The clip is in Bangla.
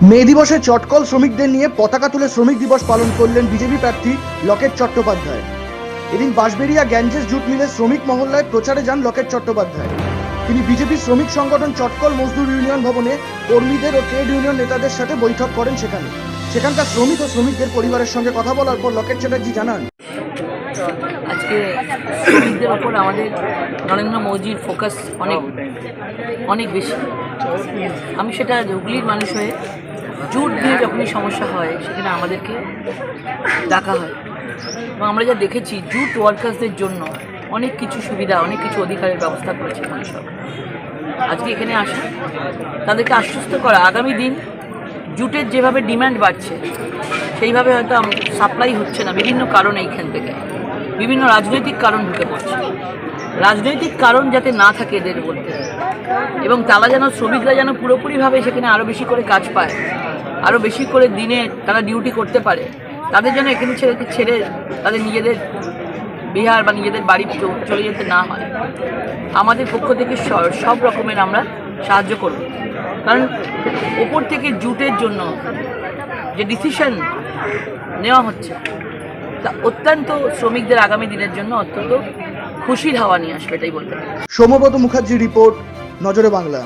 মে দিবসে চটকল শ্রমিকদের নিয়ে পতাকা তুলে শ্রমিক দিবস পালন করলেন বিজেপি প্রার্থী লকেট চট্টোপাধ্যায়। এদিন বাঁশবেড়িয়া গ্যাঞ্জেস জুট মিলে শ্রমিক মহল্লায় প্রচারে যান লকেট চট্টোপাধ্যায়। তিনি বিজেপি শ্রমিক সংগঠন চটকল মজদুর ইউনিয়ন ভবনে কর্মীদের ও ট্রেড ইউনিয়ন নেতাদের সাথে বৈঠক করেন সেখানে। সেখানকার শ্রমিক ও শ্রমিকদের পরিবারের সঙ্গে কথা বলার পর লকেট চ্যাটার্জি জানান, আজকে শ্রমিকদের ওপর আমাদের নরেন্দ্র মোদির ফোকাস অনেক অনেক বেশি। আমি সেটা হুগলির মানুষ হয়ে জুট দিয়ে যখনই সমস্যা হয়, সেখানে আমাদেরকে ডাকা হয়। এবং আমরা যা দেখেছি, জুট ওয়ার্কার্সদের জন্য অনেক কিছু সুবিধা, অনেক কিছু অধিকারের ব্যবস্থা করেছে মানুষ আজকে এখানে আসা, তাদেরকে আশ্বস্ত করা, আগামী দিন জুটের যেভাবে ডিমান্ড বাড়ছে, সেইভাবে হয়তো সাপ্লাই হচ্ছে না, বিভিন্ন কারণে এইখান থেকে। বিভিন্ন রাজনৈতিক কারণ ঢুকে পড়ছে। রাজনৈতিক কারণ যাতে না থাকে এদের মধ্যে। এবং তারা যেন, শ্রমিকরা যেন পুরোপুরিভাবে সেখানে আরও বেশি করে কাজ পায় আরও বেশি করে দিনে তারা ডিউটি করতে পারে, তাদের জন্য এখানে ছেড়ে ছেড়ে তাদের নিজেদের বিহার বা নিজেদের বাড়ি চলে যেতে না হয়। আমাদের পক্ষ থেকে সব রকমের আমরা সাহায্য করব। কারণ ওপর থেকে জুটের জন্য যে ডিসিশন নেওয়া হচ্ছে, তা অত্যন্ত শ্রমিকদের আগামী দিনের জন্য অত্যন্ত খুশির হাওয়া নিয়ে আসবে এটাই বলতে পারি। সৌম্যব্রত মুখার্জি রিপোর্ট নজরে বাংলা